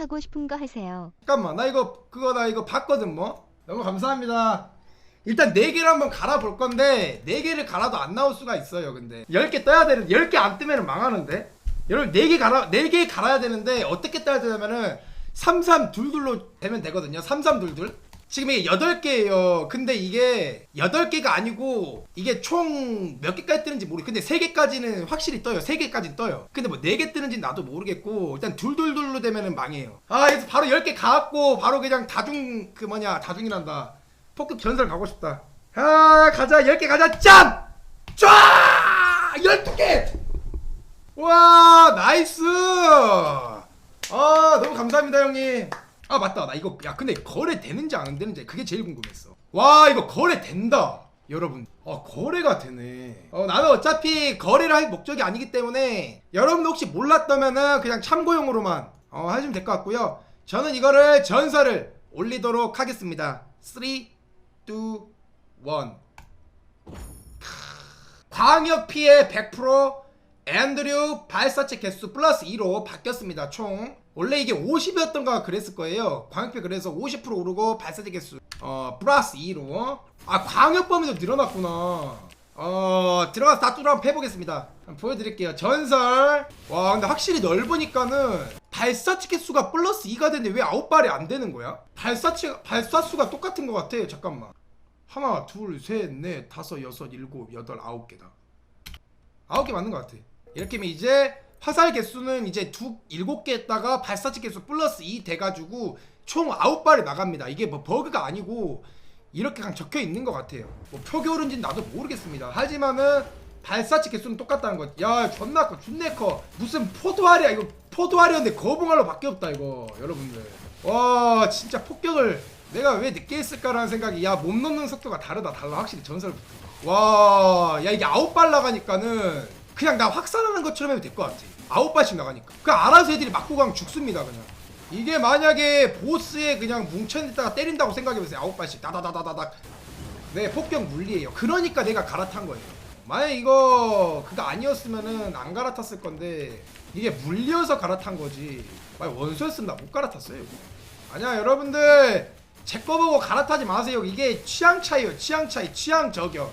하고 싶은 거 하세요. 잠깐만 나 이거 그거 나 이거 봤거든 뭐. 너무 감사합니다. 일단 4개를 한번 갈아볼 건데 4개를 갈아도 안 나올 수가 있어요 근데. 10개 떠야 되는 10개 안 뜨면 망하는데. 여러분 4개 갈아 4개 갈아야 되는데 어떻게 떠야 되냐면은 3322로 되면 되거든요 3322 지금 이게 8개예요. 근데 이게 8개가 아니고 이게 총 몇 개까지 뜨는지 모르 근데 3개까지는 확실히 떠요. 3개까지는 떠요. 근데 뭐 4개 뜨는지 나도 모르겠고 일단 둘둘둘로 되면은 망해요. 아 그래서 바로 10개 가갖고 바로 그냥 다중 그 뭐냐 다중이란다. 폭급 전설 가고 싶다. 아 가자. 10개 가자. 짬! 쫙! 12개! 와 나이스! 아 너무 감사합니다 형님 아 맞다. 나 이거 야 근데 거래 되는지 안 되는지 그게 제일 궁금했어. 와 이거 거래 된다. 여러분. 어 거래가 되네. 어 나는 어차피 거래를 할 목적이 아니기 때문에 여러분 혹시 몰랐다면은 그냥 참고용으로만 어 하시면 될 것 같고요. 저는 이거를 전설을 올리도록 하겠습니다. 3 2 1 광역 피해 100% 앤드류 발사체 개수 플러스 2로 바뀌었습니다 총. 원래 이게 50이었던가 그랬을 거예요. 광역 피해 그래서 50% 오르고 발사체 개수 어 플러스 2로. 아 광역 범위도 늘어났구나. 어 들어가서 다 뚜라 한번 해보겠습니다. 한번 보여드릴게요. 전설. 와 근데 확실히 넓으니까는 발사체 개수가 플러스 2가 되는데 왜 9발이 안 되는 거야? 발사체 발사수가 똑같은 것 같아. 잠깐만. 하나 둘 셋 넷 다섯 여섯 일곱 여덟 아홉 개다. 아홉 개 맞는 것 같아. 이렇게 하면 이제 화살 개수는 이제 두 일곱 개 했다가 발사체 개수 플러스 2 돼가지고 총 아홉 발이 나갑니다. 이게 뭐 버그가 아니고 이렇게 그냥 적혀 있는 것 같아요. 뭐 표기 오른지는 나도 모르겠습니다. 하지만은 발사체 개수는 똑같다는 거. 야 존나 커, 존내 커. 무슨 포도알이야 이거 포도알이었는데 거봉알로 바뀌었다 이거 여러분들. 와 진짜 폭격을 내가 왜 늦게 했을까라는 생각이 야 몸 넘는 속도가 다르다 달라 확실히 전설부터. 와, 야 이게 아홉 발 나가니까는 그냥 나 확산하는 것처럼 해도 될 것 같아. 아홉 발씩 나가니까. 그 알아서 애들이 맞고 가면 죽습니다 그냥. 이게 만약에 보스에 그냥 뭉쳐있다가 때린다고 생각해보세요. 아홉 발씩 다다다다다닥. 네, 폭격 물리예요. 그러니까 내가 갈아탄 거예요. 만약 이거 그거 아니었으면은 안 갈아탔을 건데 이게 물려서 갈아탄 거지. 만약 원소였으면 나 못 갈아탔어요. 이거. 아니야 여러분들 제 거 보고 갈아타지 마세요. 이게 취향 차이요. 취향 차이, 취향 저격.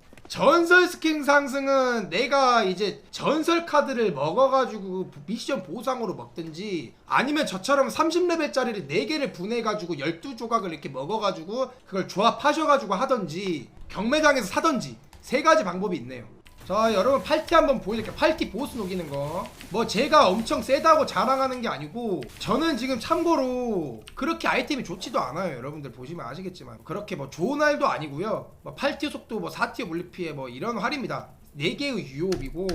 전설 스킨 상승은 내가 이제 전설 카드를 먹어가지고 미션 보상으로 먹든지 아니면 저처럼 30레벨짜리를 4개를 분해가지고 12조각을 이렇게 먹어가지고 그걸 조합하셔가지고 하던지 경매장에서 사던지 세 가지 방법이 있네요. 자 여러분 팔티 한번 보여드릴게요. 팔티 보스 녹이는 거 뭐 제가 엄청 세다고 자랑하는 게 아니고 저는 지금 참고로 그렇게 아이템이 좋지도 않아요. 여러분들 보시면 아시겠지만. 그렇게 뭐 좋은 할도 아니고요. 뭐 8티어 속도 뭐 4티어 물리피해 뭐 이런 활입니다. 4개의 유효비고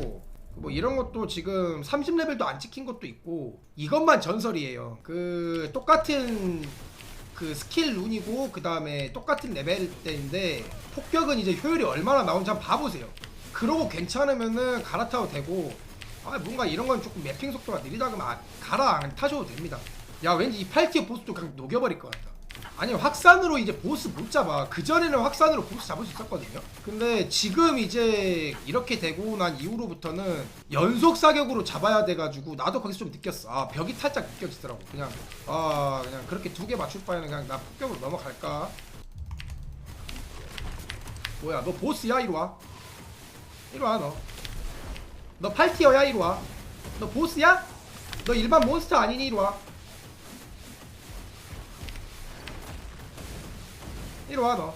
뭐 이런 것도 지금 30레벨도 안 찍힌 것도 있고 이것만 전설이에요. 그 똑같은 그 스킬 룬이고 그 다음에 똑같은 레벨대인데 폭격은 이제 효율이 얼마나 나오는지 한번 봐보세요 그러고 괜찮으면은 갈아타도 되고 아 뭔가 이런 건 조금 매핑 속도가 느리다 그러면 아, 갈아 안 타셔도 됩니다. 야 왠지 이 8티어 보스도 그냥 녹여버릴 것 같다. 아니 확산으로 이제 보스 못 잡아. 그전에는 확산으로 보스 잡을 수 있었거든요. 근데 지금 이제 이렇게 되고 난 이후로부터는 연속 사격으로 잡아야 돼가지고 나도 거기서 좀 느꼈어. 아 벽이 살짝 느껴지더라고. 그냥 아 그냥 그렇게 두 개 맞출 바에는 그냥 나 폭격으로 넘어갈까? 뭐야 너 보스야? 이리 와 이리 와 너. 너 8티어야 이리 와. 너 보스야? 너 일반 몬스터 아니니 이리 와. 이리 와 너.